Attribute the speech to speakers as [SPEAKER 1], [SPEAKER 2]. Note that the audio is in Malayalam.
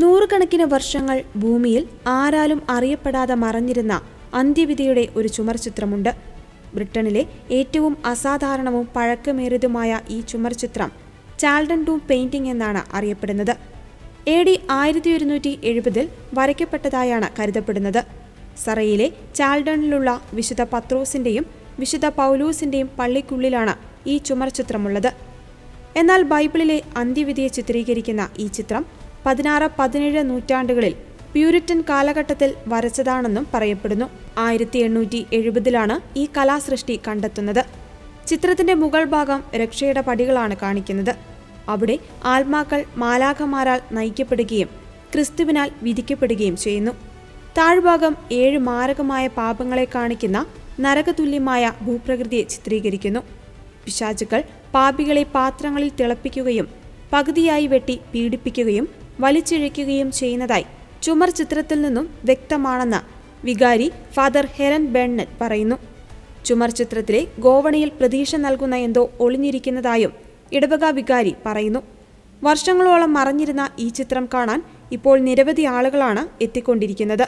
[SPEAKER 1] നൂറുകണക്കിന് വർഷങ്ങൾ ഭൂമിയിൽ ആരാലും അറിയപ്പെടാതെ മറഞ്ഞിരുന്ന അന്ത്യവിധിയുടെ ഒരു ചുമർചിത്രമുണ്ട്. ബ്രിട്ടനിലെ ഏറ്റവും അസാധാരണവും പഴക്കമേറിയതുമായ ഈ ചുമർചിത്രം ചാൽഡൻ ടൂം പെയിന്റിംഗ് എന്നാണ് അറിയപ്പെടുന്നത്. എ ഡി ആയിരത്തി ഒരുന്നൂറ്റി എഴുപതിൽ വരയ്ക്കപ്പെട്ടതായാണ് കരുതപ്പെടുന്നത്. സറയിലെ ചാൽഡണിലുള്ള വിശുദ്ധ പത്രോസിന്റെയും വിശുദ്ധ പൗലൂസിന്റെയും പള്ളിക്കുള്ളിലാണ് ഈ ചുമർചിത്രമുള്ളത്. എന്നാൽ ബൈബിളിലെ അന്ത്യവിധിയെ ചിത്രീകരിക്കുന്ന ഈ ചിത്രം പതിനാറ് പതിനേഴ് നൂറ്റാണ്ടുകളിൽ പ്യൂരിറ്റൻ കാലഘട്ടത്തിൽ വരച്ചതാണെന്നും പറയപ്പെടുന്നു. ആയിരത്തി എണ്ണൂറ്റി എഴുപതിലാണ് ഈ കലാസൃഷ്ടി കണ്ടെത്തുന്നത്. ചിത്രത്തിന്റെ മുകൾ ഭാഗം രക്ഷയുടെ പടികളാണ് കാണിക്കുന്നത്. അവിടെ ആത്മാക്കൾ മാലാഖമാരാൽ നയിക്കപ്പെടുകയും ക്രിസ്തുവിനാൽ വിധിക്കപ്പെടുകയും ചെയ്യുന്നു. താഴ്ഭാഗം ഏഴ് മാരകമായ പാപങ്ങളെ കാണിക്കുന്ന നരകതുല്യമായ ഭൂപ്രകൃതിയെ ചിത്രീകരിക്കുന്നു. പിശാചുക്കൾ പാപികളെ പാത്രങ്ങളിൽ തിളപ്പിക്കുകയും പകുതിയായി വെട്ടി പീഡിപ്പിക്കുകയും വലിച്ചിഴയ്ക്കുകയും ചെയ്യുന്നതായി ചുമർ ചിത്രത്തിൽ നിന്നും വ്യക്തമാണെന്ന് വികാരി ഫാദർ ഹെരൻ ബെർണറ്റ് പറയുന്നു. ചുമർ ചിത്രത്തിലെ ഗോവണിയിൽ പ്രതീക്ഷ നൽകുന്ന എന്തോ ഒളിഞ്ഞിരിക്കുന്നതായും ഇടവക വികാരി പറയുന്നു. വർഷങ്ങളോളം മറഞ്ഞിരുന്ന ഈ ചിത്രം കാണാൻ ഇപ്പോൾ നിരവധി ആളുകളാണ് എത്തിക്കൊണ്ടിരിക്കുന്നത്.